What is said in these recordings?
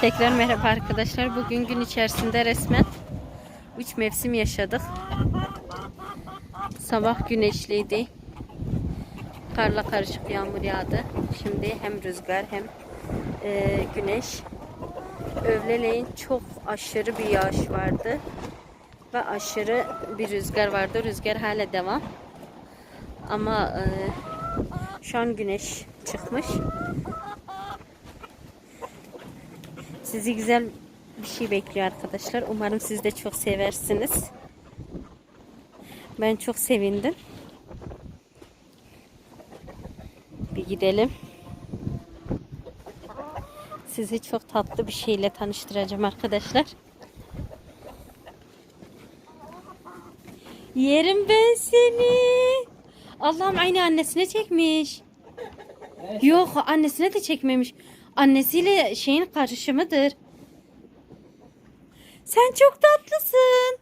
Tekrar merhaba arkadaşlar. Bugün gün içerisinde resmen 3 mevsim yaşadık. Sabah güneşliydi. Karla karışık yağmur yağdı. Şimdi hem rüzgar hem e, güneş. Öğleleyin çok aşırı bir yağış vardı. Ve aşırı bir rüzgar vardı. Rüzgar hala devam. Ama e, şu an güneş çıkmış. Sizi güzel bir şey bekliyor arkadaşlar. Umarım siz de çok seversiniz. Ben çok sevindim. Bir gidelim. Sizi çok tatlı bir şeyle tanıştıracağım arkadaşlar. Yerim ben seni. Allah'ım aynı annesine çekmiş. Yok annesine de çekmemiş. Annesiyle şeyin karışımıdır. Sen çok tatlısın.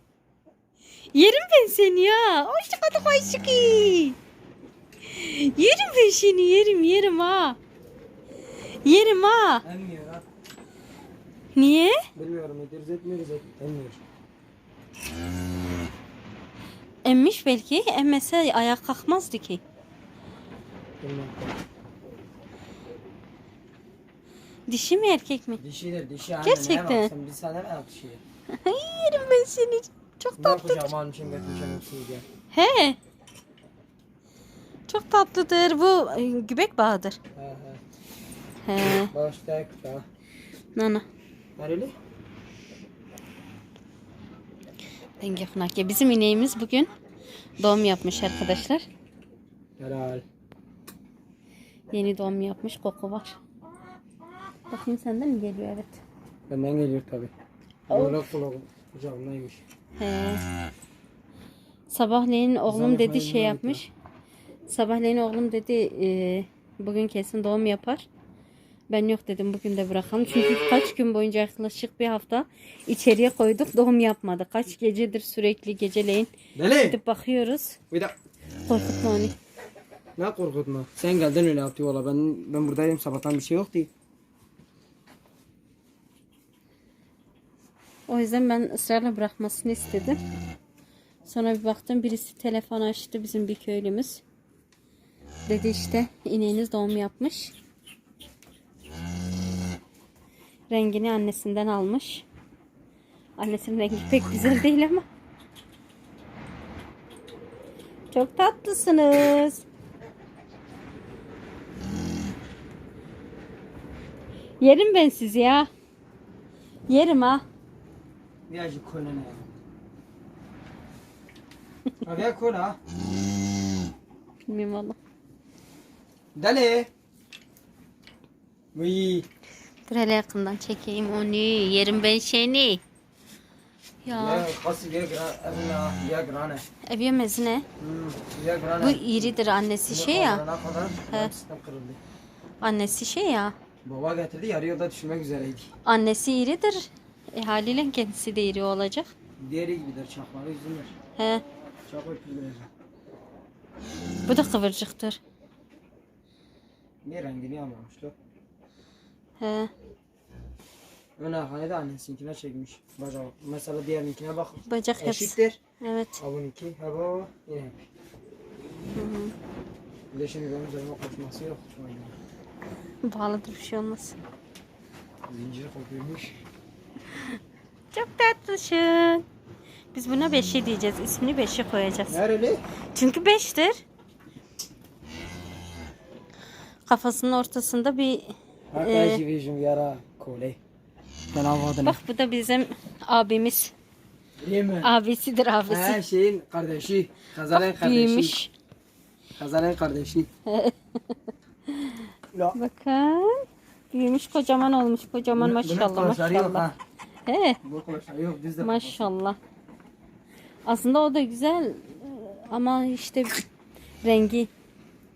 Yerim ben seni ya. Hoşça hadi hoşça Yerim ben seni yerim yerim ha. Yerim ha. Emmiyor ha. Niye? Bilmiyorum ederiz etmiyoruz et, emmiyor. Emmiş belki. Emmese ayağa kalkmazdı ki. Bilmem. Dişi mi erkek mi? Dişidir dişi anne. Gerçekten. Baksın biz sana ne yap dişi? yerim ben seni. Çok Ne tatlı. yapacağım almışım götüreceğim hepsini gel. He. Çok tatlıdır. Bu e, gübek bağıdır. He he. He. Başta kuta. Nana. Nereli? Denge Funakya. Bizim ineğimiz bugün doğum yapmış arkadaşlar. Helal. Yeni doğum yapmış. Koku var. Bakayım senden mi geliyor? Evet. Benden geliyor tabi. Kulağı kulağı. Kucağımdaymış. He. Sabahleyin oğlum dedi şey yapmış. Sabahleyin oğlum dedi e, bugün kesin doğum yapar. Ben yok dedim bugün de bırakalım. Çünkü kaç gün boyunca yaklaşık bir hafta içeriye koyduk doğum yapmadı. Kaç gecedir sürekli geceleyin Deli. gidip bakıyoruz. Bir dakika. Korkutma onu. Ne korkutma. Sen geldin öyle yaptı valla. Ben, ben buradaydım sabahtan bir şey yoktu. O yüzden ben ısrarla bırakmasını istedim. Sonra bir baktım birisi telefon açtı bizim bir köylümüz. Dedi işte ineğiniz doğum yapmış. Rengini annesinden almış. Annesinin rengi pek güzel değil ama. Çok tatlısınız. Yerim ben sizi ya. Yerim ha. Birazcık kola ne? Ha gel kola. Bilmiyorum valla. Deli. Vıy. Dur hele yakından çekeyim onu. Yerim ben seni. Ya kası ya gra evina ya grane. ev yemezi ne? Hmm, ya grane. Bu iridir annesi şey ya. He. Annesi şey ya. Baba getirdi yarı yolda düşmek üzereydi. Annesi iridir. E, haliyle kendisi de iri olacak. Diğeri gibidir çakmağı yüzünür. He. Çakma öpüldüreceğim. Bu da kıvırcıktır. Ne rengini yapmamış lo. He. Ön arkana da annesinkine çekmiş. Bacağı. Mesela diğerininkine bak. Bacak hepsi. Eşittir. Evet. Ha bununki. Ha bu. Yine. Bir de şimdi benim üzerime koşması yok. Bağlıdır bir şey olmaz. Zincir kopuyormuş. Çok tatlısın. Biz buna beşi diyeceğiz. İsmini beşi koyacağız. Nereli? Çünkü beştir. Kafasının ortasında bir Arkadaşı vijim yara kole. Ben avadına. Bak bu da bizim abimiz. Değil mi? Abisidir abisi. Her şeyin kardeşi. Kazalen kardeşi. Büyümüş. Kazalen kardeşi. Bakın. Büyümüş kocaman olmuş. Kocaman maşallah maşallah. He yok bizde. maşallah. Aslında o da güzel ama işte rengi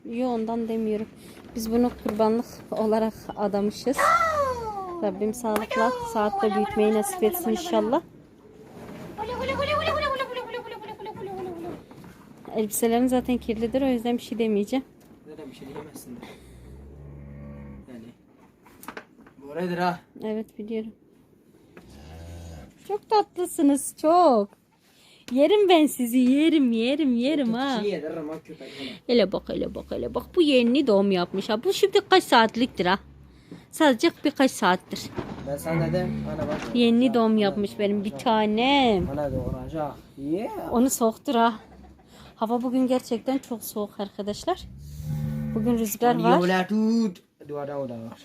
yok ondan demiyorum. Biz bunu kurbanlık olarak adamışız. Rabbim sağlıkla saatte büyütmeyi nasip etsin inşallah. Elbiselerim zaten kirlidir o yüzden bir şey demeyeceğim. Zaten bir şey diyemezsin de. Yani. Bu ha. Evet biliyorum. Çok tatlısınız çok. Yerim ben sizi yerim yerim yerim ha. Bana. Hele bak hele bak hele bak bu yeni doğum yapmış ha. Bu şimdi kaç saatliktir ha? Sadece birkaç saattir. Ben sana dedim. Ana bak. Yeni doğum yapmış benim bir tanem. Bana doğuracak. Yeah. Onu soğuktur ha. Hava bugün gerçekten çok soğuk arkadaşlar. Bugün rüzgar var. Yola tut. Duvara o da var.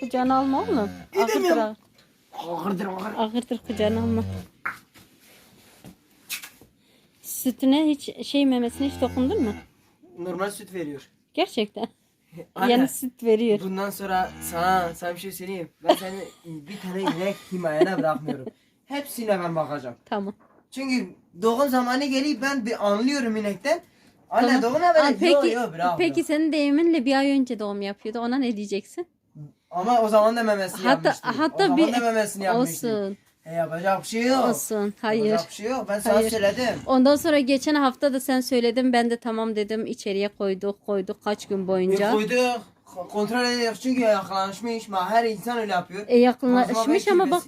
Kucağına alma oğlum. Ağırdır ağır. Ağırdır ağır. Ağırdır kucağına alma. Sütüne hiç şey memesine hiç dokundun mu? Normal süt veriyor. Gerçekten. Anne. Yani süt veriyor. Bundan sonra sana, sana bir şey söyleyeyim. Ben seni bir tane inek himayene bırakmıyorum. Hepsine ben bakacağım. Tamam. Çünkü doğum zamanı geliyor ben bir anlıyorum inekten. Anne Tamam. doğum haberi. peki, Yo yo bravo. peki senin deyiminle bir ay önce doğum yapıyordu. Ona ne diyeceksin? Ama o zaman da memesini Hatta yapmıştı. o hatta zaman bir da memesini yapmıştı. olsun. E, yapacak bir şey yok. Olsun. Hayır. Yapacak bir şey yok. Ben sana Hayır. söyledim. Ondan sonra geçen hafta da sen söyledin. Ben de tamam dedim. İçeriye koyduk koyduk kaç gün Bir boyunca. koyduk. Kontrol ediyoruz çünkü yaklanışmış. Ma her insan öyle yapıyor. E abinin ama bak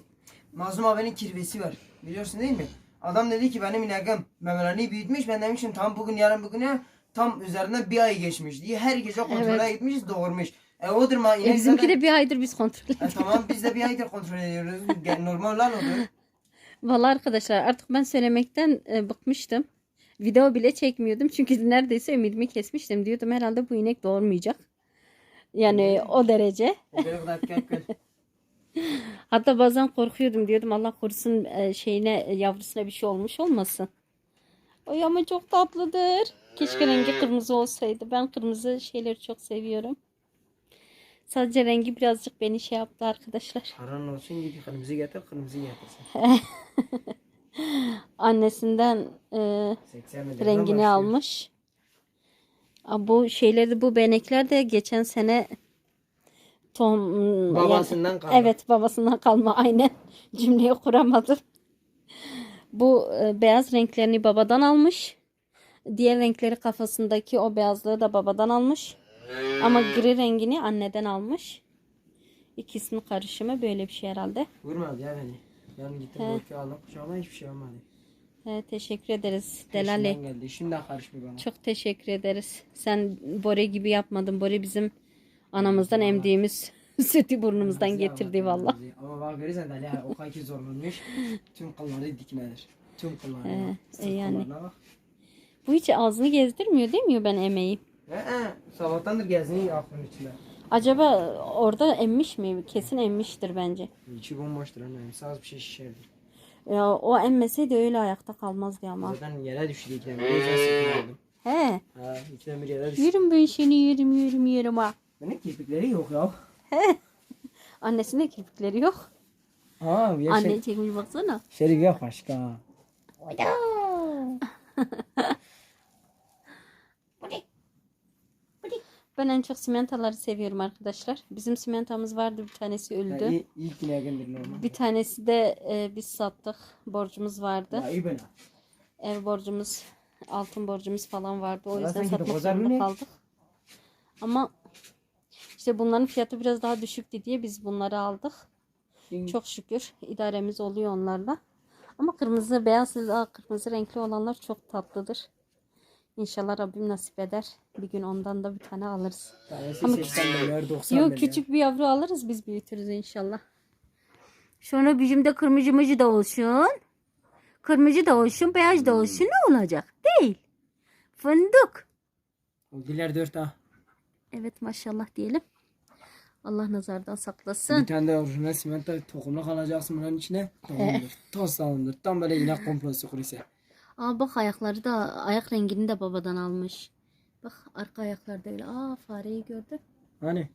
Mazlum abinin kirvesi var. Biliyorsun değil mi? Adam dedi ki benim ineğim memelerini büyütmüş. Ben demişim tam bugün yarın bugün ya tam üzerinden bir ay geçmiş diye her gece kontrole Evet. gitmişiz doğurmuş. E odur ma e, bizimki zaten- de bir aydır biz kontrol E, ediyoruz. tamam biz de bir aydır kontrol ediyoruz. Gel- Normal lan olur. Vallahi arkadaşlar artık ben söylemekten e, bıkmıştım. Video bile çekmiyordum çünkü neredeyse ümidimi kesmiştim. Diyordum herhalde bu inek doğurmayacak. Yani o derece. Hatta bazen korkuyordum diyordum Allah korusun e, şeyine e, yavrusuna bir şey olmuş olmasın. Ay ama çok tatlıdır. Keşke rengi kırmızı olsaydı. Ben kırmızı şeyleri çok seviyorum. Sadece rengi birazcık beni şey yaptı arkadaşlar. Paran olsun git kırmızı getir kırmızı getirsin. Annesinden e, 80 milyon rengini almış. Aa, Bu şeyleri bu benekler de geçen sene Tom Babasından kalma. Evet babasından kalma aynen cümleyi kuramadım. Bu e, beyaz renklerini babadan almış. Diğer renkleri kafasındaki o beyazlığı da babadan almış. Ama gri rengini anneden almış. İkisinin karışımı böyle bir şey herhalde. Vurmadı ya beni. Ben gittim Burki aldım kucağıma hiçbir şey olmadı. He, teşekkür ederiz Peşinden Delali. geldi. Şimdi karışmıyor bana. Çok teşekkür ederiz. Sen Bore gibi yapmadın. Bore bizim anamızdan emdiğimiz sütü burnumuzdan getirdi valla. Ama bak verirsen Ali o kadar ki zorlanmış. Tüm kılları dikmedir. Tüm kılları. He, bak. Sırt e yani. kıllarına bak. Bu hiç ağzını gezdirmiyor demiyor ben emeği. He he. Sabahtandır gezini aklın içinde. Acaba orada emmiş mi? Kesin emmiştir bence. İçi bomboştur annem. Sağız bir şey şişerdi. Ya, o emmeseydi öyle ayakta kalmazdı ama. Zaten yere düştü ikiden. O yüzden sıkıntı aldım. He. Ha ikiden bir yere düştü. Yerim ben seni yerim yerim yerim ha. Benim kirpikleri yok ya. Annesinin kirpikleri yok. Ha bir Anne şey. çekmiş baksana. Şerif yok başka. Ben en çok simentaları seviyorum arkadaşlar. Bizim simentamız vardı bir tanesi öldü. Ya, iyi, ilk ineğimdir normal. Bir tanesi de e, biz sattık. Borcumuz vardı. Ya iyi. Ev borcumuz, altın borcumuz falan vardı. O Ya yüzden satmak zorunda kaldık. Ama işte bunların fiyatı biraz daha düşüktü diye biz bunları aldık. Şimdi Çok şükür idaremiz oluyor onlarla. Ama kırmızı, beyaz, kırmızı renkli olanlar çok tatlıdır. İnşallah Rabbim nasip eder. Bir gün ondan da bir tane alırız. Tanesi Ama 80 milyar 90 Yok milyar. küçük bir yavru alırız biz büyütürüz inşallah. Sonra bizim de kırmızı mıcı da olsun. Kırmızı da olsun, beyaz da olsun ne olacak? Değil. Fındık. O diler 4 ha. Evet maşallah diyelim. Allah nazardan Bir saklasın. tane de orijinal simento tohumluk alacaksın bunun içine. Tamamdır. Toz tamamdır. Tam böyle inek komplosu kuruysa. Aa bak ayakları da ayak rengini de babadan almış. Bak arka ayaklarda öyle. Aa fareyi gördüm. Hani?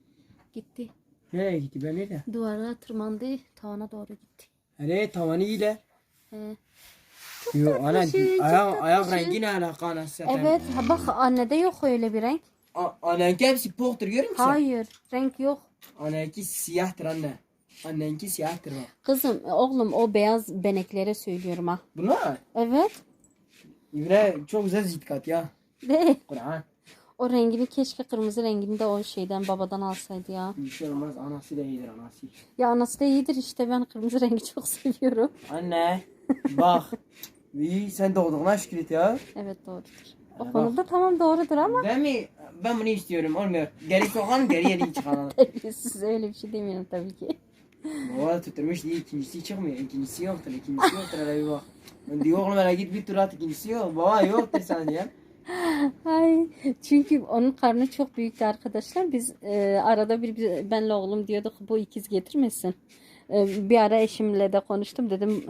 Gitti. Nereye gitti ben nerede? Duvara tırmandı. Tavana doğru gitti. Hele tavanı iyi de. He. Yo ana şey, çok ayak, ayak tatlı şey. rengi ne alaka anasını. Evet ha bak annede yok öyle bir renk. A- Anenki hepsi pohtur görüyor musun? Hayır renk yok. Anenki siyahtır anne. Annenki siyahtır bak. Kızım oğlum o beyaz beneklere söylüyorum ha. Bunlar Evet. İbre çok güzel zitkat ya. De. Kur'an. O rengini keşke kırmızı rengini de o şeyden babadan alsaydı ya. Bir şey olmaz. Anası da iyidir anası. Ya anası da iyidir işte ben kırmızı rengi çok seviyorum. Anne. Bak. İyi sen doğduğuna şükür et ya. Evet doğrudur. O bak. konuda tamam doğrudur ama Değil mi? Ben bunu istiyorum. Olmuyor. Geri sokan geri yeri çıkan. siz öyle bir şey demiyorum tabii ki. Baba tutturmuş değil. ikincisi çıkmıyor. İkincisi yoktur. İkincisi yoktur. Hele bir bak. Ben diyor oğlum hele git bir tur at. ikincisi yok. Baba yoktur sen ya. Ay çünkü onun karnı çok büyüktü arkadaşlar. Biz e, arada bir bir- benle oğlum diyorduk bu ikiz getirmesin. E, bir ara eşimle de konuştum dedim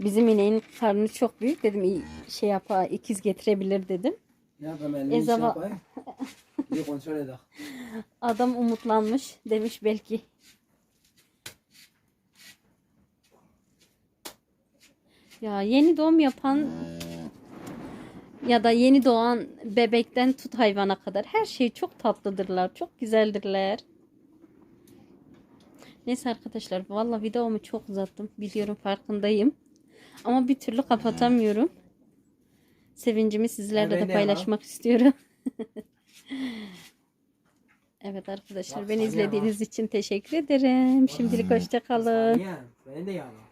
bizim ineğin karnı çok büyük dedim "İyi, şey yapa ikiz getirebilir dedim. Ne yapayım elini E, şey yapayım. Bir kontrol edelim. Adam umutlanmış demiş belki. Ya yeni doğum yapan ya da yeni doğan bebekten tut hayvana kadar her şey çok tatlıdırlar, çok güzeldirler. Neyse arkadaşlar valla videomu çok uzattım. Biliyorum farkındayım. Ama bir türlü kapatamıyorum. Sevincimi sizlerle ben de paylaşmak istiyorum. Evet arkadaşlar beni izlediğiniz için teşekkür ederim. Şimdilik hoşça kalın. Saniye. Beni de yağla.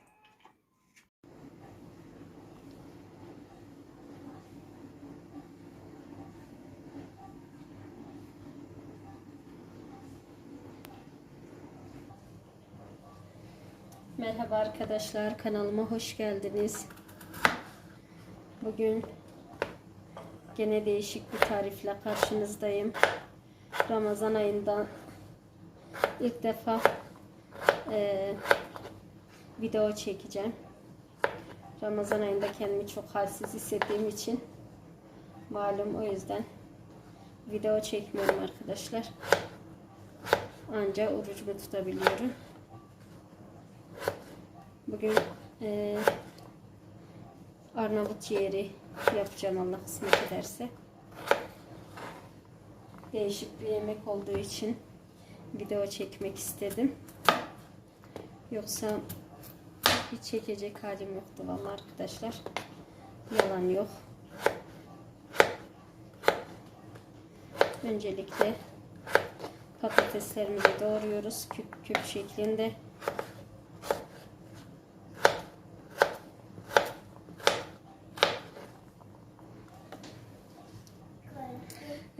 Merhaba arkadaşlar kanalıma hoş geldiniz. Bugün gene değişik bir tarifle karşınızdayım. Ramazan ayında ilk defa eee, video çekeceğim. Ramazan ayında kendimi çok halsiz hissettiğim için malum o yüzden video çekmiyorum arkadaşlar. Anca orucumu tutabiliyorum. Bugün eee Arnavut ciğeri yapacağım Allah kısmet ederse. Değişik bir yemek olduğu için video çekmek istedim. Yoksa hiç çekecek halim yoktu vallahi arkadaşlar. Yalan yok. Öncelikle patateslerimizi doğruyoruz küp küp şeklinde.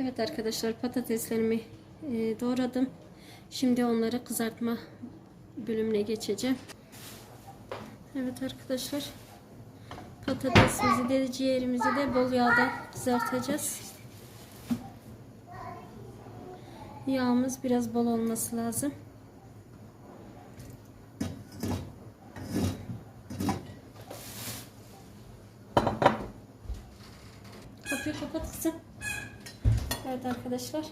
Evet arkadaşlar patateslerimi e, doğradım. Şimdi onları kızartma bölümüne geçeceğim. Evet arkadaşlar patatesimizi de ciğerimizi de bol yağda kızartacağız. Yağımız biraz bol olması lazım. Kapıyı kapat kızım. Evet arkadaşlar.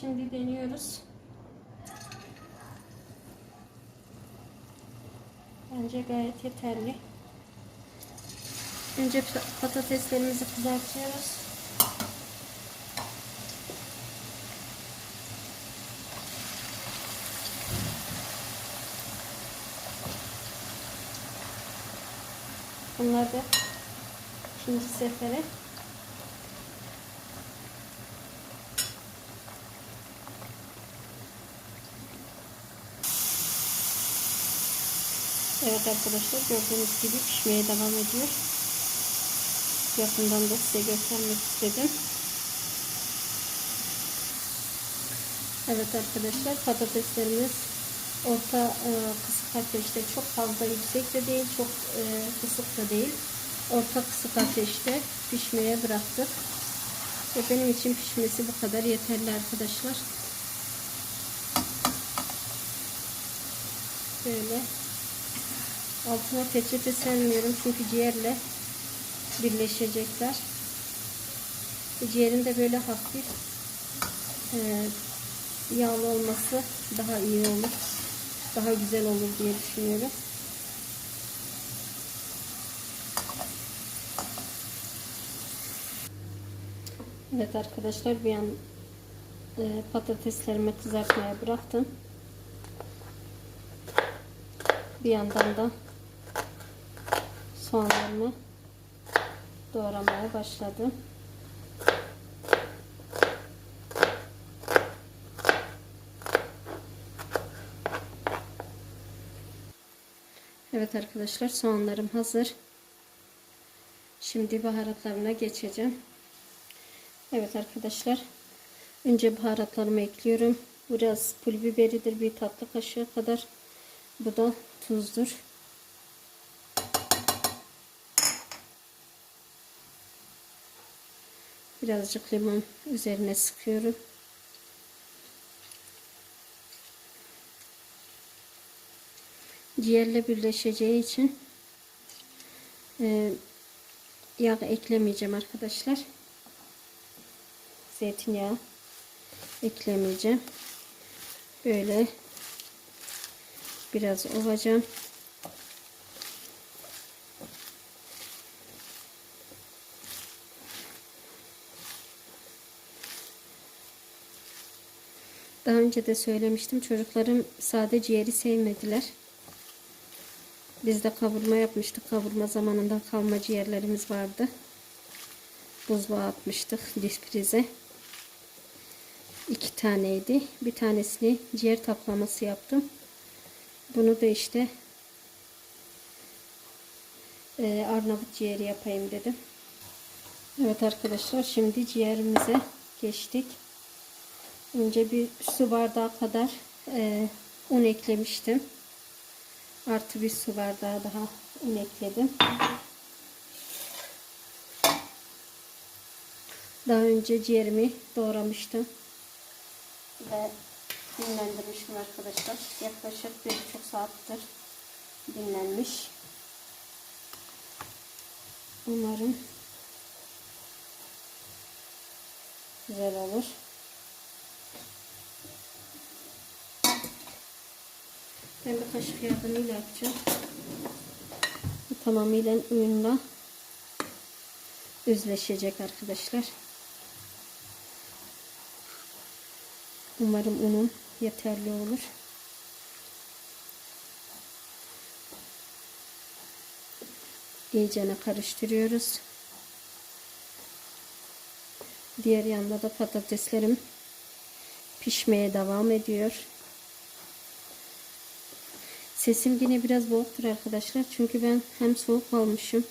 Şimdi deniyoruz. Bence gayet yeterli. Önce pa- patateslerimizi kızartıyoruz. Bunlar da ikinci sefere Evet arkadaşlar gördüğünüz gibi pişmeye devam ediyor. Yakından da size göstermek istedim. Evet arkadaşlar patateslerimiz orta e, kısık ateşte çok fazla yüksek de değil çok e, kısık da değil. Orta kısık ateşte pişmeye bıraktık. Ve benim için pişmesi bu kadar yeterli arkadaşlar. Böyle Altına peçete sermiyorum çünkü ciğerle birleşecekler. Ciğerin de böyle hafif e, yağlı olması daha iyi olur. Daha güzel olur diye düşünüyorum. Evet arkadaşlar bir an e, patateslerimi kızartmaya bıraktım. Bir yandan da soğanlarımı doğramaya başladım. Evet arkadaşlar soğanlarım hazır. Şimdi baharatlarına geçeceğim. Evet arkadaşlar. Önce baharatlarımı ekliyorum. Biraz pul biberidir. Bir tatlı kaşığı kadar. Bu da tuzdur. Birazcık limon üzerine sıkıyorum. Ciğerle birleşeceği için e, yağ eklemeyeceğim arkadaşlar. Zeytinyağı eklemeyeceğim. Böyle biraz ovacağım. Daha önce de söylemiştim. Çocuklarım sade ciğeri sevmediler. Biz de kavurma yapmıştık. Kavurma zamanında kalma ciğerlerimiz vardı. Buzluğa atmıştık difrize. İki taneydi. Bir tanesini ciğer taplaması yaptım. Bunu da işte e, Arnavut ciğeri yapayım dedim. Evet arkadaşlar şimdi ciğerimize geçtik. Önce bir su bardağı kadar e, un eklemiştim. Artı bir su bardağı daha un ekledim. Daha önce ciğerimi doğramıştım. Ve dinlendirmiştim arkadaşlar. Yaklaşık bir buçuk saattir dinlenmiş. Umarım güzel olur. Ben bir kaşık yardımıyla yapacağım. Tamamıyla unla özleşecek arkadaşlar. Umarım unum yeterli olur. İyicene karıştırıyoruz. Diğer yanda da patateslerim pişmeye devam ediyor. Sesim yine biraz boğuktur arkadaşlar. Çünkü ben hem soğuk almışım.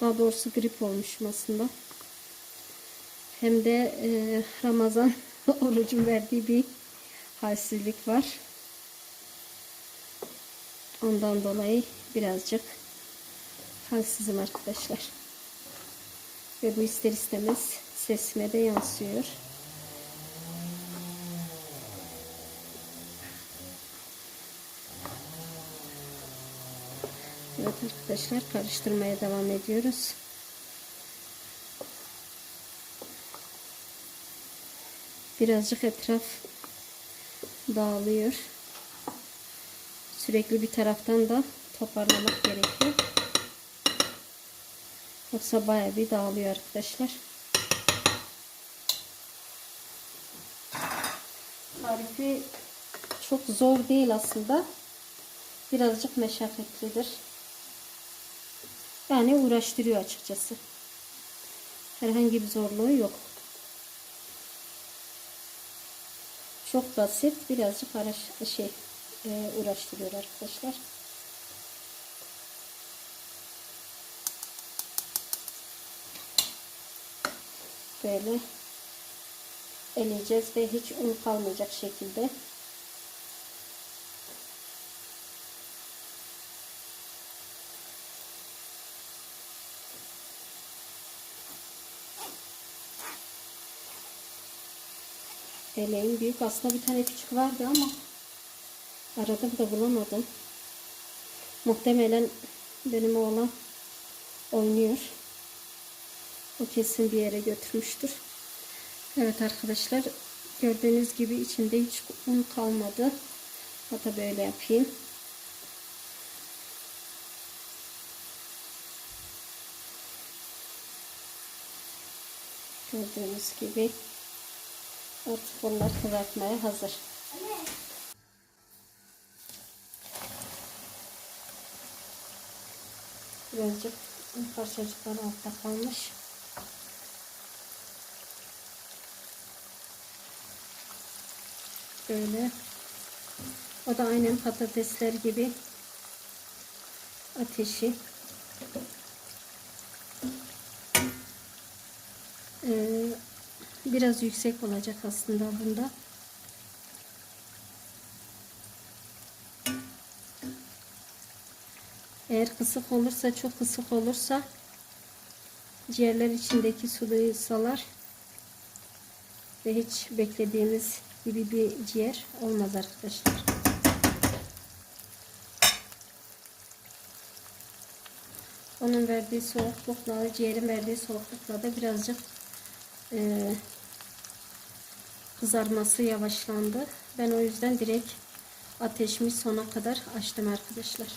Daha doğrusu grip olmuşum aslında. Hem de e, Ramazan orucun verdiği bir halsizlik var. Ondan dolayı birazcık halsizim arkadaşlar. Ve bu ister istemez sesime de yansıyor. Evet arkadaşlar karıştırmaya devam ediyoruz. Birazcık etraf dağılıyor. Sürekli bir taraftan da toparlamak gerekiyor. Yoksa bayağı bir dağılıyor arkadaşlar. Tarifi çok zor değil aslında. Birazcık meşakkatlidir. Yani uğraştırıyor açıkçası. Herhangi bir zorluğu yok. Çok basit, birazcık araş, şey e, uğraştırıyor arkadaşlar. Böyle eleyeceğiz ve hiç un kalmayacak şekilde Eleğin büyük. Aslında bir tane küçük vardı ama aradım da bulamadım. Muhtemelen benim oğlan oynuyor. O kesin bir yere götürmüştür. Evet arkadaşlar gördüğünüz gibi içinde hiç un kalmadı. Hatta böyle yapayım. Gördüğünüz gibi Artık bunlar kızartmaya hazır. Birazcık parçacıklar altta kalmış. Böyle. O da aynen patatesler gibi ateşi Ee, biraz yüksek olacak aslında bunda. Eğer kısık olursa çok kısık olursa ciğerler içindeki suyu salar ve hiç beklediğimiz gibi bir ciğer olmaz arkadaşlar. Onun verdiği soğuklukla, ciğerin verdiği soğuklukla da birazcık e, kızarması yavaşlandı. Ben o yüzden direkt ateşimi sona kadar açtım arkadaşlar.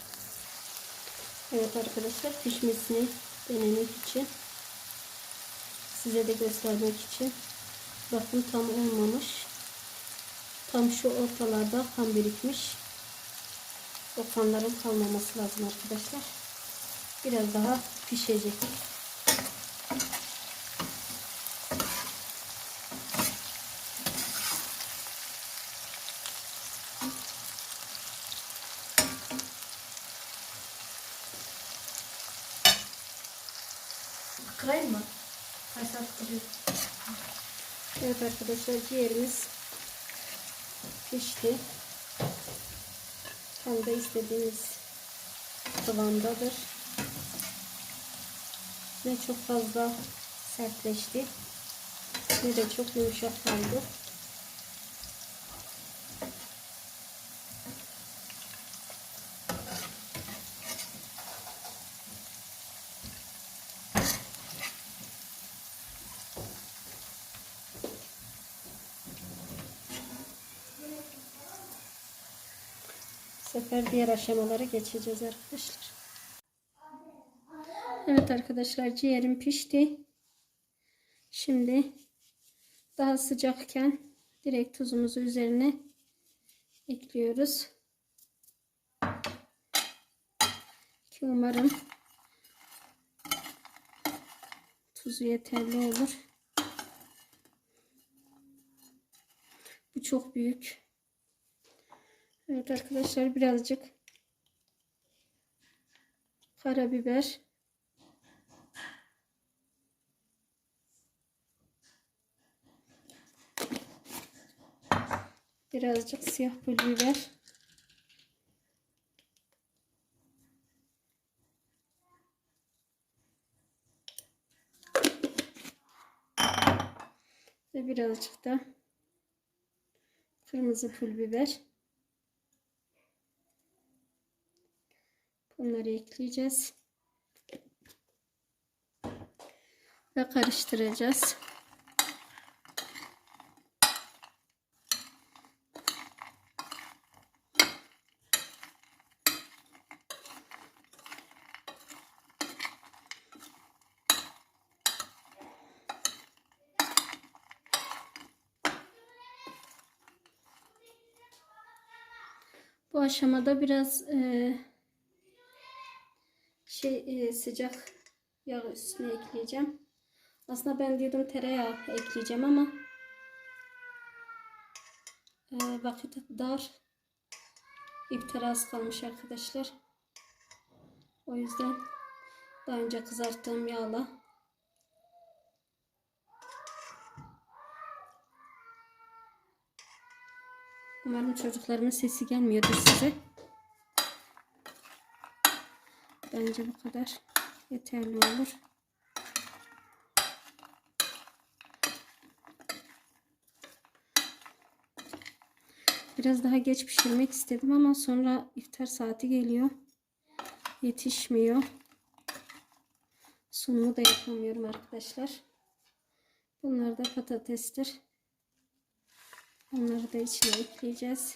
Evet arkadaşlar pişmesini denemek için size de göstermek için bakın tam olmamış. Tam şu ortalarda kan birikmiş. O kanların kalmaması lazım arkadaşlar. Biraz daha pişecek. Arkadaşlar ciğerimiz pişti. Tam da istediğimiz kıvamdadır. Ne çok fazla sertleşti ne de çok yumuşak kaldı. Sefer diğer aşamalara geçeceğiz arkadaşlar. Evet arkadaşlar ciğerim pişti. Şimdi daha sıcakken direkt tuzumuzu üzerine ekliyoruz. Ki umarım tuzu yeterli olur. Bu çok büyük. Evet arkadaşlar birazcık karabiber. Birazcık siyah pul biber ve birazcık da kırmızı pul biber Bunları ekleyeceğiz. Ve karıştıracağız. Bu aşamada biraz e, şey e, sıcak yağ üstüne ekleyeceğim. Aslında ben diyordum tereyağı ekleyeceğim ama e, vakit dar. İftara az kalmış arkadaşlar. O yüzden daha önce kızarttığım yağla Umarım çocuklarımın sesi gelmiyordur size. Bence bu kadar yeterli olur. Biraz daha geç pişirmek istedim ama sonra iftar saati geliyor. Yetişmiyor. Sunumu da yapamıyorum arkadaşlar. Bunlar da patatestir. Onları da içine ekleyeceğiz.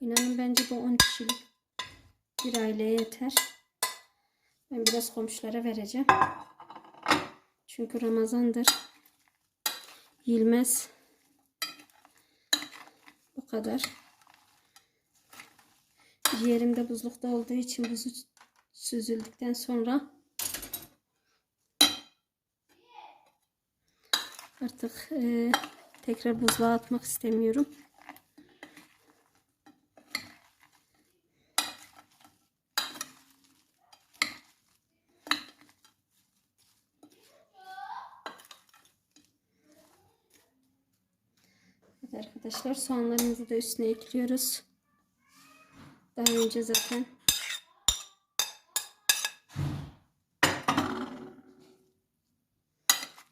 İnanın bence bu 10 kişilik bir aileye yeter. Ben biraz komşulara vereceğim. Çünkü Ramazandır. Yilmez. Bu kadar. Ciğerim de buzlukta olduğu için buzu süzüldükten sonra artık e, tekrar buzluğa atmak istemiyorum. Evet arkadaşlar soğanlarımızı da üstüne ekliyoruz. Daha önce zaten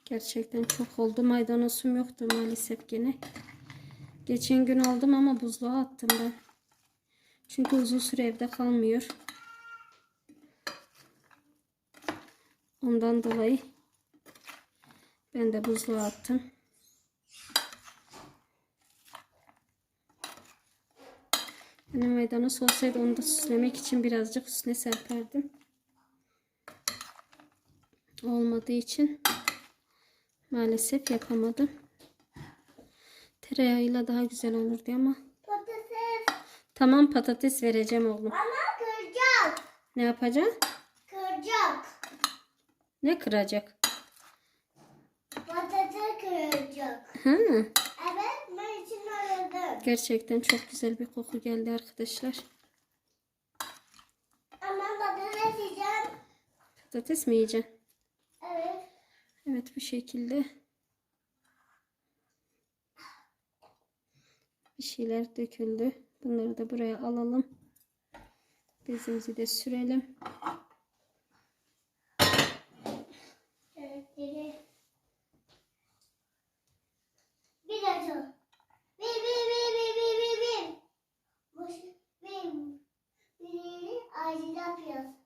Gerçekten çok oldu. Maydanozum yoktu maalesef gene. Geçen gün aldım ama buzluğa attım ben. Çünkü uzun süre evde kalmıyor. Ondan dolayı ben de buzluğa attım. Yani maydanoz olsaydı onu da süslemek için birazcık üstüne serperdim. Olmadığı için maalesef yapamadım. Tereyağıyla daha güzel olurdu ama. Patates. Tamam patates vereceğim oğlum. Ama kıracak. Ne yapacak? Kıracak. Ne kıracak? Patates kıracak. Hı. Gerçekten çok güzel bir koku geldi arkadaşlar. Ama patates yiyeceğim. Patates mi yiyeceksin? Evet. Evet bu şekilde. Bir şeyler döküldü. Bunları da buraya alalım. Bezimizi de sürelim. Evet. Biraz oldu. acil yapıyoruz.